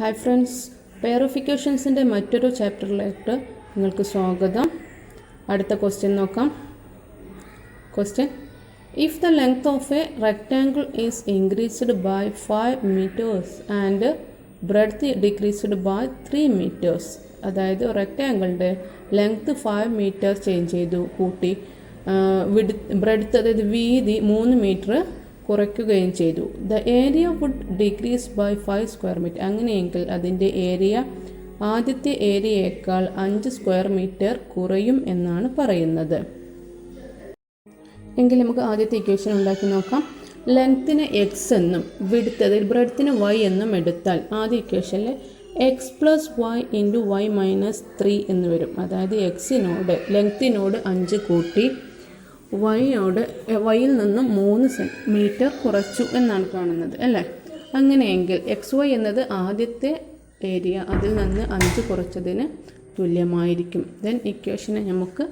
Hi friends പെയറിഫിക്കേഷൻസിന്റെ മറ്റൊരു ചാപ്റ്ററിലേക്ക് നിങ്ങൾക്ക് സ്വാഗതം. അടുത്ത ക്വസ്റ്റ്യൻ നോക്കാം. Question if the length of a rectangle is increased by five metres and breadth decreased by three metres അതായത് റെക്റ്റാങ്കിളിന്റെ ലെങ്ത്ത് ഫൈവ് മീറ്റേഴ്സ് ചേഞ്ച് ചെയ്തു കൂട്ടി വിഡ് ബ്രെഡ്ത്ത് അതായത് വീതി മൂന്ന് മീറ്റർ കുറയ്ക്കുകയും ചെയ്തു. The area would decrease by five square metre അങ്ങനെയെങ്കിൽ അതിന്റെ ഏരിയ ആദ്യത്തെ ഏരിയയേക്കാൾ അഞ്ച് സ്ക്വയർ മീറ്റർ കുറയും എന്നാണ് പറയുന്നത്. എങ്കിൽ നമുക്ക് ആദ്യത്തെ ഇക്വേഷൻ ഉണ്ടാക്കി നോക്കാം. ലെങ്ത്തിന് എക്സ് എന്നും വിടുത്ത് അതായത് ബ്രെഡത്തിന് വൈ എന്നും എടുത്താൽ ആദ്യ ഇക്വേഷനിൽ x plus y into y minus three എന്ന് വരും. അതായത് എക്സിനോട് ലെങ്ത്തിനോട് അഞ്ച് കൂട്ടി വൈയോട് വൈയിൽ നിന്നും മൂന്ന് മീറ്റർ കുറച്ചു എന്നാണ് കാണുന്നത് അല്ലേ? അങ്ങനെയെങ്കിൽ എക്സ് വൈ എന്നത് ആദ്യത്തെ ഏരിയ അതിൽ നിന്ന് അഞ്ച് കുറച്ചതിന് തുല്യമായിരിക്കും. ദെൻ ഇക്വേഷനെ നമുക്ക്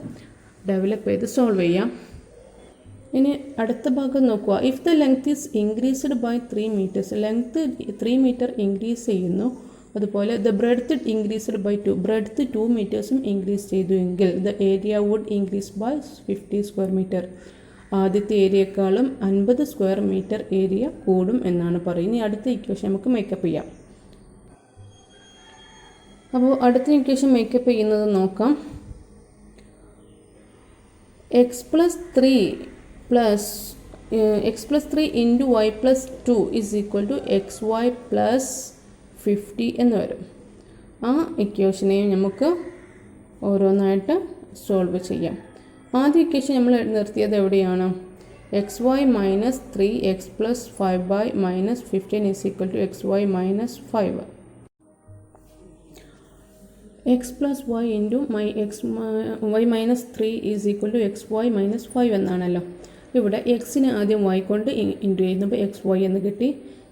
ഡെവലപ്പ് ചെയ്ത് സോൾവ് ചെയ്യാം. ഇനി അടുത്ത ഭാഗം നോക്കുക. If the length is increased by three metres length three metre increase ചെയ്യുന്നു അതുപോലെ the breadth increased by two breadth two മീറ്റേഴ്സും increase ചെയ്തു എങ്കിൽ the area would increase by fifty square metre ആദ്യത്തെ ഏരിയക്കാളും അൻപത് സ്ക്വയർ മീറ്റർ ഏരിയ കൂടും എന്നാണ് പറയുന്നത്. അടുത്ത ഇക്വേഷൻ നമുക്ക് മേക്കപ്പ് ചെയ്യാം. അപ്പോൾ അടുത്ത ഇക്വേഷൻ മേക്കപ്പ് ചെയ്യുന്നത് നോക്കാം. X plus three plus x plus three into y plus two is equal to x y plus fifty എന്ന് വരും. ആ ഇക്വേഷനെയും നമുക്ക് ഓരോന്നായിട്ട് സോൾവ് ചെയ്യാം. ആദ്യ ഇക്വേഷൻ നമ്മൾ നിർത്തിയത് എവിടെയാണ്? X y minus three x plus five by minus fifteen is equal to x y minus five x plus y into my x y minus three is equal to x y minus five എന്നാണല്ലോ. ഇവിടെ എക്സിന് ആദ്യം Y കൊണ്ട് into ചെയ്യുന്നപ്പോൾ X Y എന്ന് കിട്ടി.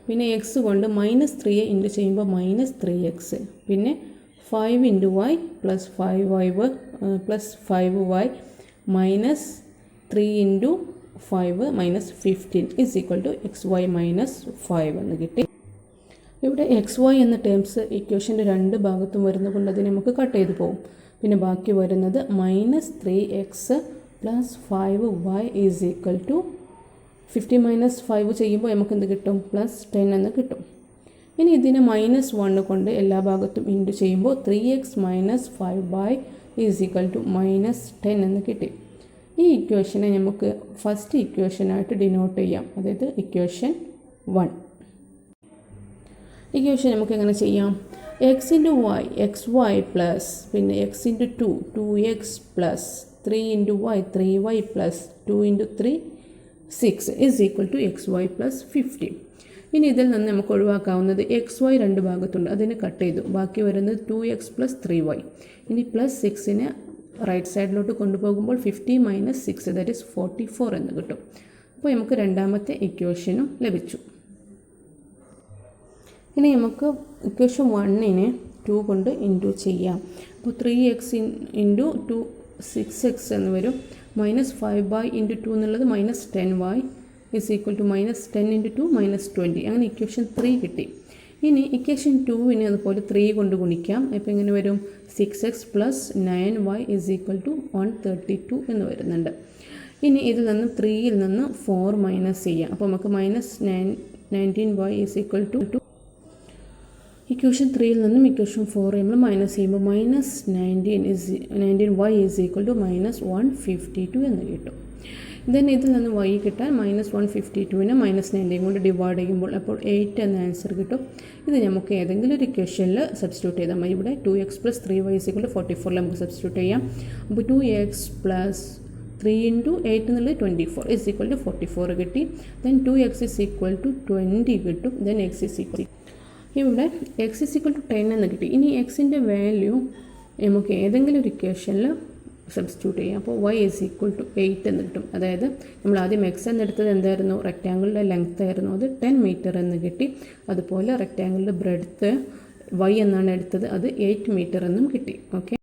പിന്നെ X കൊണ്ട് minus ത്രീയെ ഇന്റു ചെയ്യുമ്പോൾ മൈനസ് ത്രീ എക്സ് പിന്നെ five into y plus five y plus five y minus three into five minus fifteen is equal to x y minus five എന്ന് കിട്ടി. ഇവിടെ എക്സ് വൈ എന്ന ടേംസ് ഇക്വേഷന്റെ രണ്ട് ഭാഗത്തും വരുന്നത് കൊണ്ട് അതിനെ നമുക്ക് കട്ട് ചെയ്ത് പോകും പിന്നെ ബാക്കി വരുന്നത് minus three x plus five y is equal to fifty minus five ചെയ്യുമ്പോൾ നമുക്ക് എന്ത് കിട്ടും? പ്ലസ് ടെൻ എന്ന് കിട്ടും. ഇനി ഇതിനെ മൈനസ് വണ് കൊണ്ട് എല്ലാ ഭാഗത്തും ഇന്റു ചെയ്യുമ്പോൾ three x minus five by is equal to minus ten എന്ന് കിട്ടി. ഈ ഇക്വേഷനെ നമുക്ക് ഫസ്റ്റ് ഇക്വേഷനായിട്ട് ഡിനോട്ട് ചെയ്യാം. അതായത് ഇക്വേഷൻ വൺ ഇക്വേഷൻ നമുക്ക് എങ്ങനെ ചെയ്യാം? X into y x y plus പിന്നെ x into two two x plus three into y three y plus two into three six is equal to x y plus fifty ഇനി ഇതിൽ നിന്ന് നമുക്ക് ഒഴിവാക്കാവുന്നത് X Y രണ്ട് ഭാഗത്തുണ്ട്. അതിനെ cut ചെയ്തു. ബാക്കി വരുന്നത് two x plus three y ഇനി പ്ലസ് സിക്സിനെ റൈറ്റ് സൈഡിലോട്ട് കൊണ്ടുപോകുമ്പോൾ fifty minus six that is forty four എന്ന് കിട്ടും. അപ്പോൾ നമുക്ക് രണ്ടാമത്തെ ഇക്വേഷനും ലഭിച്ചു. ഇനി നമുക്ക് ഇക്വേഷൻ വണ്ണിനെ ടു കൊണ്ട് ഇന്റു ചെയ്യാം. അപ്പോൾ three x in into two six x എന്ന് വരും. Minus five by into two എന്നുള്ളത് minus ten y is equal to minus ten into two minus twenty അങ്ങനെ ഇക്വേഷൻ ത്രീ കിട്ടി. ഇനി ഇക്വേഷൻ ടുവിനെ അതുപോലെ ത്രീ കൊണ്ട് ഗുണിക്കാം. അപ്പോൾ ഇങ്ങനെ വരും? Six x plus nine y is equal to one thirty two എന്ന് വരുന്നുണ്ട്. ഇനി ഇതിൽ നിന്ന് ത്രീയിൽ നിന്ന് ഫോർ മൈനസ് ചെയ്യാം. അപ്പോൾ നമുക്ക് minus nine nineteen y is equal to two equation ത്രീയിൽ നിന്നും ഇക്വേഷൻ ഫോർ നമ്മൾ മൈനസ് ചെയ്യുമ്പോൾ minus nineteen is nineteen y is equal to minus one fifty two എന്ന് കിട്ടും. ദെൻ ഇതിൽ നിന്ന് വൈ കിട്ടാൻ മൈനസ് വൺ ഫിഫ്റ്റി ടുവിനെ മൈനസ് നയന്റീൻ കൊണ്ട് ഡിവൈഡ് ചെയ്യുമ്പോൾ അപ്പോൾ എയ്റ്റ് എന്ന ആൻസർ കിട്ടും. ഇത് നമുക്ക് ഏതെങ്കിലും ഒരു ഇക്വേഷനിൽ സബ്സ്റ്റിറ്റ്യൂട്ട് ചെയ്താൽ മതി. ഇവിടെ two x plus three y is equal to forty ഫോറിൽ നമുക്ക് സബ്സ്റ്റിറ്റ്യൂട്ട് ചെയ്യാം. അപ്പോൾ two x plus three into eight എന്നുള്ളത് twenty four is equal to forty four കിട്ടി. Then two x is equal to twenty കിട്ടും. ദെൻ എക്സ് ഇസ് ഈക്വൽ ഇവിടെ x is to ten എന്ന് കിട്ടി. ഇനി എക്സിന്റെ വാല്യൂ നമുക്ക് ഏതെങ്കിലും ഒരു ഇക്വേഷനിൽ സബ്സ്റ്റിറ്റ്യൂട്ട് ചെയ്യാം. അപ്പോൾ y is equal to eight എന്ന് കിട്ടും. അതായത് നമ്മൾ ആദ്യം എക്സ് എന്നെടുത്തത് എന്തായിരുന്നു? റെക്റ്റാങ്കിളിന്റെ ലെങ്ത് ആയിരുന്നു. അത് ടെൻ മീറ്റർ എന്ന് കിട്ടി. അതുപോലെ റെക്റ്റാങ്കിളിന്റെ ബ്രെഡ്ത്ത് വൈ എന്നാണ് എടുത്തത്. അത് എയ്റ്റ് മീറ്റർ എന്നും കിട്ടി. ഓക്കെ